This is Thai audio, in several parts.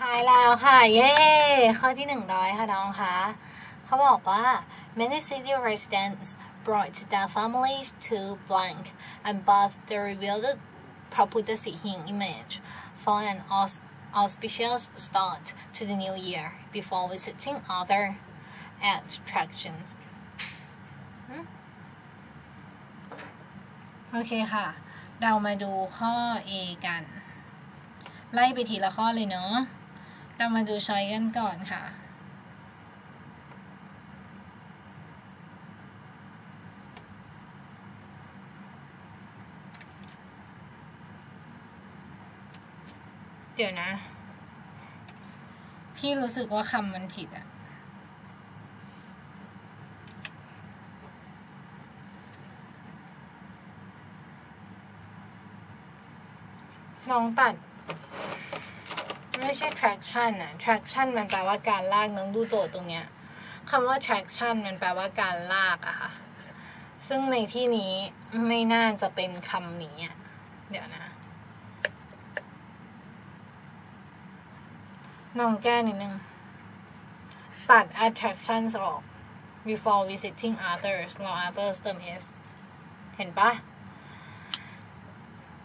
ทายแล้วค่ะ เย้ข้อที่หนึ่งร้อยค่ะน้องคะเขาบอกว่า many city residents brought their families to blank and bought the revealed พระพุทธสิหิง image for an auspicious start to the new year before visiting other attractions โอเคค่ะ เรามาดูข้อ A กัน ไล่ไปทีละข้อเลยเนาะ เรามาดูช้อยกันก่อนค่ะ เดี๋ยวนะ พี่รู้สึกว่าคำมันผิดอะน้องตัด ไม่ใช่ traction อะ traction มันแปลว่าการลากน้องดูโจทย์ตรงเนี้ยคำว่า traction มันแปลว่าการลากอะค่ะ ซึ่งในที่นี้ไม่น่าจะเป็นคำนี้อะเดี๋ยวนะน้องแก้นิดนึง ตัด attractions ออก before visiting others เรา others เติม s เห็นปะ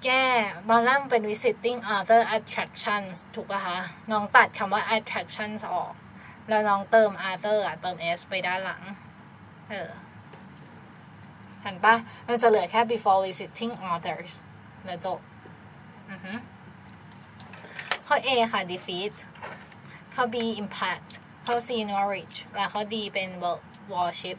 แก้ตอนแรกมันเป็น visiting other attractions ถูกปะคะ น้องตัดคำว่า attractions ออก แล้วน้องเติม other อะเติม s ไปด้านหลัง เออห็นปะมันจะเหลือแค่ before visiting others แล้วจบอือฮึข้อ A ค่ะ defeat ข้อ B impact ข้อ C Norwich และข้อ D เป็น warship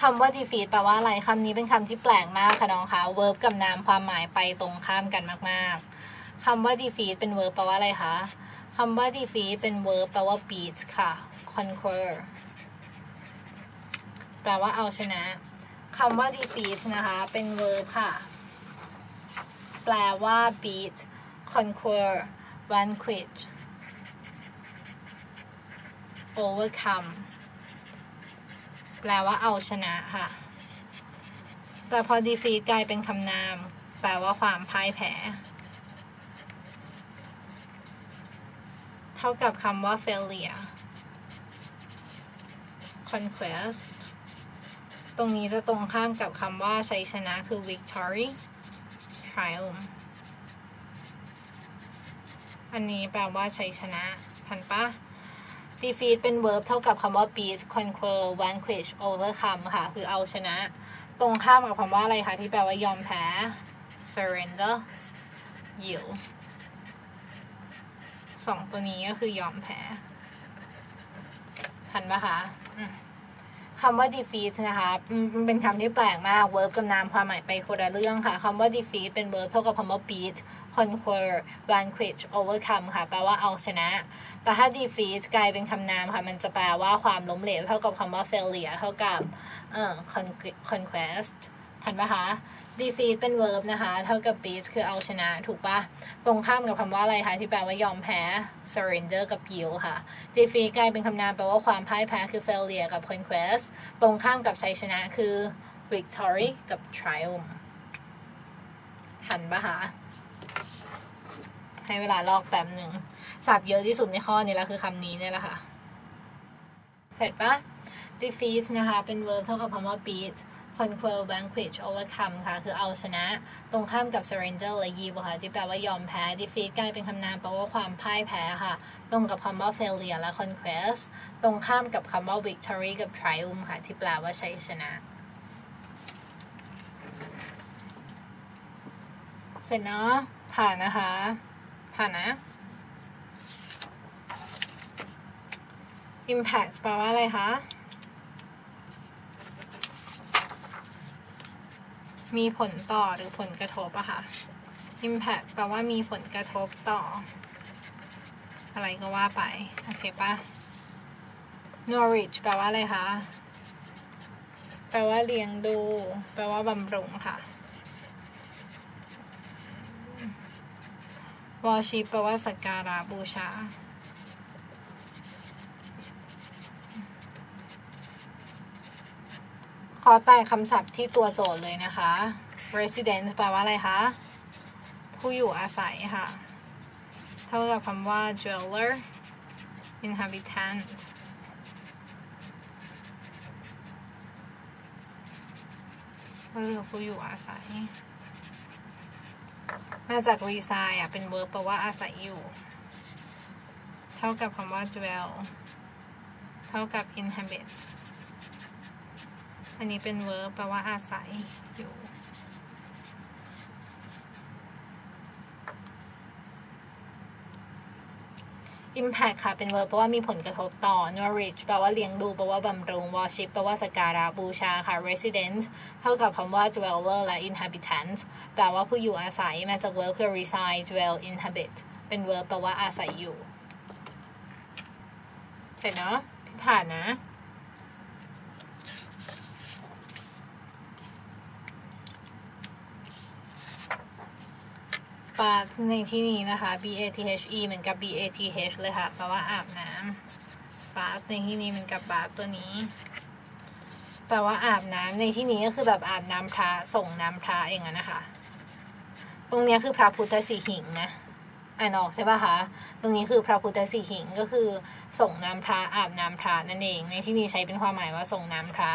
คำว่า defeat แปลว่าอะไรคำนี้เป็นคำที่แปลกมากค่ะน้องคะ verb กับนามความหมายไปตรงข้ามกันมากๆคำว่า defeat เป็น verb แปลว่าอะไรคะคำว่า defeat เป็น verb แปลว่า beat ค่ะ conquer แปลว่าเอาชนะคำว่า defeat นะคะ เป็น verb ค่ะ แปลว่า beat conquer vanquish overcome แปลว่าเอาชนะค่ะ แต่พอ defeat กลายเป็นคำนาม แปลว่าความพ่ายแพ้ เท่ากับคำว่า failure conquest ตรงนี้จะตรงข้ามกับคำว่าชัยชนะคือ victory triumph อันนี้แปลว่าชัยชนะทันปะ defeat เป็น verb เท่ากับคำว่า beat conquer vanquish overcome ค่ะ คือเอาชนะ ตรงข้ามกับคำว่าอะไรคะ ที่แปลว่ายอมแพ้ surrender yield สองตัวนี้ก็คือยอมแพ้ทันปะคะ คำว่า defeat นะคะมันเป็นคำที่แปลกมาก verb กับนามความหมายไปคนละเรื่องค่ะคำว่า defeat เป็น verb เท่ากับคำว่า beat conquer vanquish overcome ค่ะ แปลว่าเอาชนะ แต่ถ้า defeat กลายเป็นคำนามค่ะ มันจะแปลว่าความล้มเหลว เท่ากับคำว่า failure เท่ากับ conqu- conquest ทันปะคะ defeat เป็น verb นะคะเท่ากับ beat คือเอาชนะถูกปะตรงข้ามกับคำว่าอะไรคะที่แปลว่ายอมแพ้ surrender กับ yield ค่ะ defeat กลายเป็นคำนามแปลว่าความพ่ายแพ้คือ failure กับ conquest ตรงข้ามกับชัยชนะคือ victory กับ triumph ทันปะคะให้เวลาลอกแป๊บหนึ่งสับเยอะที่สุดในข้อนี้แล้วคือคำนี้เนี่ยแหละค่ะ เสร็จปะ defeat นะคะ เป็น verb เท่ากับคำว่า beat conquer vanquish overcome ค่ะ คือเอาชนะ ตรงข้ามกับ surrender และ yield ค่ะ ที่แปลว่ายอมแพ้ defeat กลายเป็นคำนามแปลว่าความพ่ายแพ้ค่ะ ตรงกับคำว่า failure และ conquest ตรงข้ามกับคำว่า victory กับ triumph ค่ะ ที่แปลว่าชัยชนะเสร็จเนาะผ่านนะคะ ผ่านนะ impact แปลว่าอะไรคะ มีผลต่อหรือผลกระทบอะค่ะ impact แปลว่ามีผลกระทบต่อ อะไรก็ว่าไป โอเคปะ nourish แปลว่าอะไรคะ แปลว่าเลี้ยงดู แปลว่าบำรุงค่ะ worship แปลว่าสักการะบูชา อแตกคำศัพท์ที่ตัวโจทย์เลยนะคะ resident แปลว่าอะไรคะ ผู้อยู่อาศัยค่ะ เท่ากับคำว่า dweller inhabitant ก็คือผู้อยู่อาศัย มาจาก reside อะ เป็น verb แปลว่าอาศัยอยู่ เท่ากับคำว่า dwell เท่ากับ inhabit อันนี้เป็น verb แปลว่าอาศัยอยู่ impact ค่ะ เป็น verb แปลว่ามีผลกระทบต่อ nourish แปลว่าเลี้ยงดูแปลว่าบำรุง worship แปลว่าสักการะบูชาค่ะ resident เท่ากับคำว่า dweller และ inhabitant แปลว่าผู้อยู่อาศัยมาจาก verb คือ reside dwell inhabit เป็น verb แปลว่าอาศัยอยู่ เสร็จเนาะพี่ผ่านนะ บาในที่นี้นะคะ b a t h e เหมือนกับ b a t h เลยค่ะแปลว่าอาบน้ำบาธในที่นี้เหมือนกับบาธตัวนี้ แปลว่าอาบน้ำในที่นี้ก็คือแบบอาบน้ำพระส่งน้ำพระเองนั้นะคะ ตรงเนี้ยคือพระพุทธสีหิงนะอ่านออกใช่ปะคะ ตรงนี้คือพระพุทธสีหิงก็คือส่งน้ำพระอาบน้ำพระนั่นเอง ในที่นี้ใช้เป็นความหมายว่าส่งน้ำพระ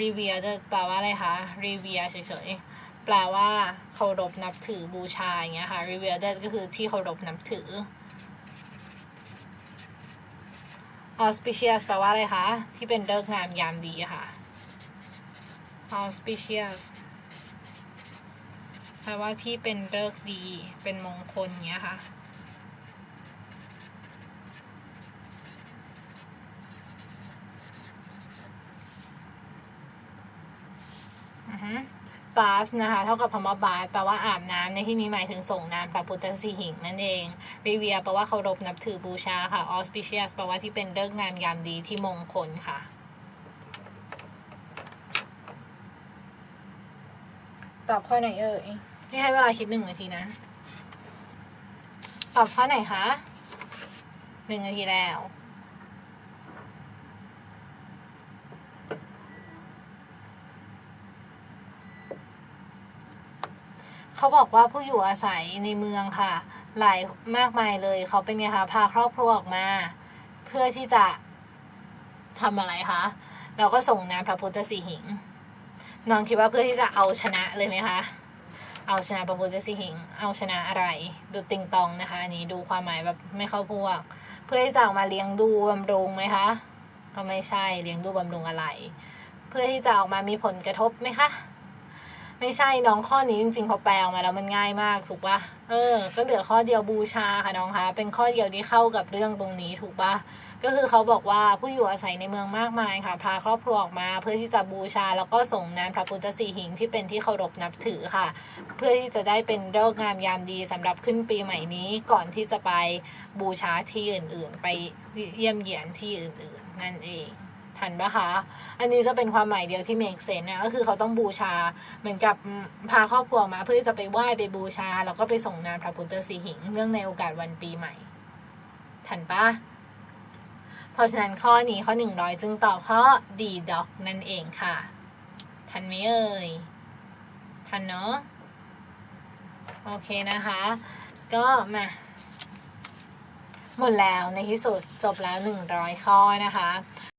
revere จะแปลว่าอะไรคะ revere เฉยๆ แปลว่าเคารพนับถือบูชาอย่างเงี้ยค่ะ revere ก็คือที่เคารพนับถือ auspicious แปลว่าอะไรคะ ที่เป็นเลิกงามยามดีค่ะ auspicious แปลว่าที่เป็นเลิกดี เป็นมงคลอย่างเงี้ยค่ะ อือฮึ บาสนะคะ เท่ากับคำว่าบาสแปลว่าอาบน้ำในที่นี้หมายถึงส่งน้ำพระพุทธสีหิงค์นั่นเองรีเวียแปลว่าเคารพนับถือบูชาค่ะ auspicious แปลว่าที่เป็นเลิกษ์งามยามดีที่มงคลค่ะตอบข้อไหนเอ่ยนี่ให้เวลาคิดหนึ่งนาทีนะ ตอบข้อไหนคะหนึ่งนาทีแล้ว เขาบอกว่าผู้อยู่อาศัยในเมืองค่ะ หลายมากมายเลย เขาเป็นไงคะพาครอบครัวออกมา เพื่อที่จะทำอะไรคะเราก็ส่งน้ำพระพุทธสีหิงน้องคิดว่าเพื่อที่จะเอาชนะเลยไหมคะเอาชนะพระพุทธสีหิง เอาชนะอะไร ดูติงตองนะคะอันนี้ดูความหมายแบบไม่เข้าพวก เพื่อที่จะออกมาเลี้ยงดูบำรุงไหมคะก็ไม่ใช่เลี้ยงดูบำรุงอะไร เพื่อที่จะออกมามีผลกระทบไหมคะ ไม่ใช่น้องข้อนี้จริงๆเขาแปลออกมาแล้วมันง่ายมากถูกปะเออ ก็เหลือข้อเดียวบูชาค่ะน้องคะเป็นข้อเดียวที่เข้ากับเรื่องตรงนี้ถูกปะก็คือเขาบอกว่าผู้อยู่อาศัยในเมืองมากมายค่ะพาครอบครัวออกมา เพื่อที่จะบูชาแล้วก็ส่งน้ำพระพุทธสีหิงที่เป็นที่เคารพนับถือค่ะ เพื่อที่จะได้เป็นเลิกงามยามดีสำหรับขึ้นปีใหม่นี้ก่อนที่จะไปบูชาที่อื่นๆ ไปเยี่ยมเยียนที่อื่นๆ นั่นเอง ทันปะคะ อันนี้จะเป็นความหมายเดียวที่ make sense นะก็คือเขาต้องบูชาเหมือนกับพาครอบครัวมาเพื่อจะไปไหว้ไปบูชา แล้วก็ไปส่งน้ำพระพุทธสีหิงเนื่องในโอกาสวันปีใหม่ ทันปะเพราะฉะนั้นข้อนี้ข้อหนึ่งร้อยจึงตอบข้อ D dog นั่นเองค่ะ ทันไหมเอ่ย ทันเนาะโอเคนะคะ ก็มาหมดแล้วในที่สุดจบแล้ว 100 ข้อนะคะ